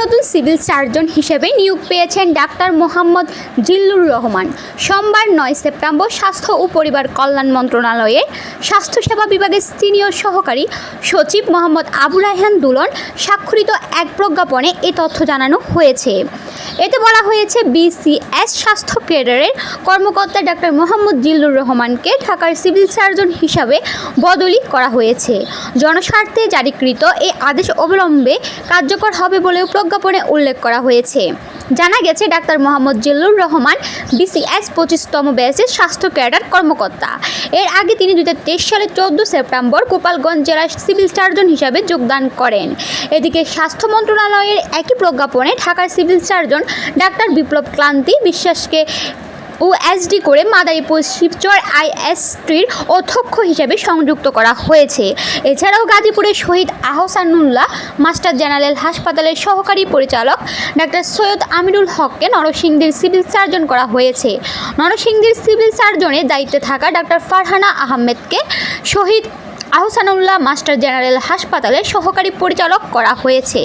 নতুন civil surgeon হিসেবে নিয়োগ পেয়েছেন ডাক্তার মোহাম্মদ জিল্লুর রহমান। সোমবার নয় সেপ্টেম্বর স্বাস্থ্য ও পরিবার কল্যাণ মন্ত্রণালয়ের স্বাস্থ্যসেবা বিভাগের সিনিয়র সহকারী সচিব মোহাম্মদ আবু রায়হান দুলন স্বাক্ষরিত এক প্রজ্ঞাপনে এ তথ্য জানানো হয়েছে। এতে বলা হয়েছে বিসিএস স্বাস্থ্য ক্যাডারের কর্মকর্তা ডাক্তার মোহাম্মদ জিল্লুর রহমানকে ঢাকার সিভিল সার্জন হিসাবে বদলি করা হয়েছে। জনস্বার্থে জারিকৃত এই আদেশ অবিলম্বে কার্যকর হবে বলেও প্রজ্ঞাপনে উল্লেখ করা হয়েছে। জানা গেছে, ডাক্তার মোহাম্মদ জিল্লুর রহমান বিসিএস পঁচিশতম ব্যাচের স্বাস্থ্য ক্যাডার কর্মকর্তা। এর আগে তিনি দু হাজার তেইশ সালের চোদ্দ সেপ্টেম্বর গোপালগঞ্জ জেলার সিভিল সার্জন হিসাবে যোগদান করেন। এদিকে স্বাস্থ্য মন্ত্রণালয়ের একই প্রজ্ঞাপনে ঢাকার সিভিল সার্জন ডাক্তার বিপ্লব ক্লান্তি বিশ্বাসকে ও করে মাদারীপুর শিবচর আইএসটির অধ্যক্ষ হিসেবে সংযুক্ত করা হয়েছে। এছাড়াও গাজীপুরের শহীদ আহসানুল্লাহ, মাস্টার জেনারেল হাসপাতালের সহকারী পরিচালক ডাক্তার সৈয়দ আমিরুল হককে নরসিংদীর সিভিল সার্জন করা হয়েছে। নরসিংদীর সিভিল সার্জনের দায়িত্বে থাকা ডাক্তার ফারহানা আহমেদকে শহীদ আহসানুল্লাহ, মাস্টার জেনারেল হাসপাতালের সহকারী পরিচালক করা হয়েছে।